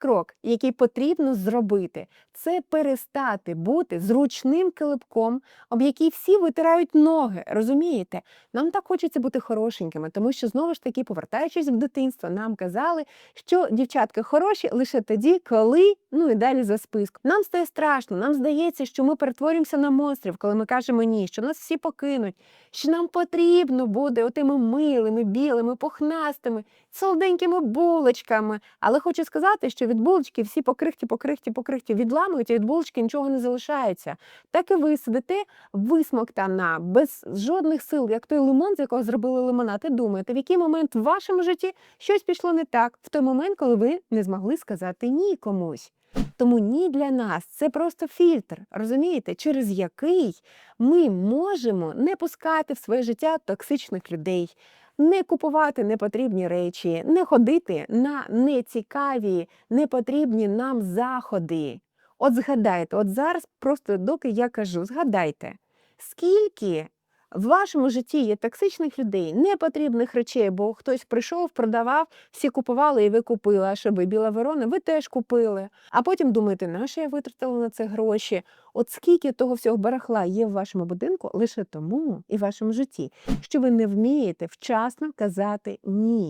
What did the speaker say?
крок, який потрібно зробити, це перестати бути зручним килипком, об який всі витирають ноги. Розумієте? Нам так хочеться бути хорошенькими, тому що знову ж таки, повертаючись в дитинство, нам казали, що дівчатка хороші лише тоді, коли ну і далі за списком. Нам стає страшно. Нам здається, що ми перетворюємося на монстрів, коли ми кажемо ні, що нас всі покинуть, що нам потрібно буде отими милими, білими, пухнастими, солоденькими булочками. Але хочу сказати, що від булочки всі покрихті, покрихті, покрихті відламують, і від булочки нічого не залишається. Так і ви сидите висмоктана, без жодних сил, як той лимон, з якого зробили лимонад, і думаєте, в який момент в вашому житті щось пішло не так, в той момент, коли ви не змогли сказати ні комусь. Тому ні для нас це просто фільтр, розумієте, через який ми можемо не пускати в своє життя токсичних людей, не купувати непотрібні речі, не ходити на нецікаві, непотрібні нам заходи. От згадайте, от зараз просто доки я кажу, згадайте, скільки в вашому житті є токсичних людей, непотрібних речей, бо хтось прийшов, продавав, всі купували і ви купили. А щоб біла ворона, ви теж купили. А потім думаєте, на що я витратила на це гроші? От скільки того всього барахла є в вашому будинку лише тому і в вашому житті, що ви не вмієте вчасно казати ні.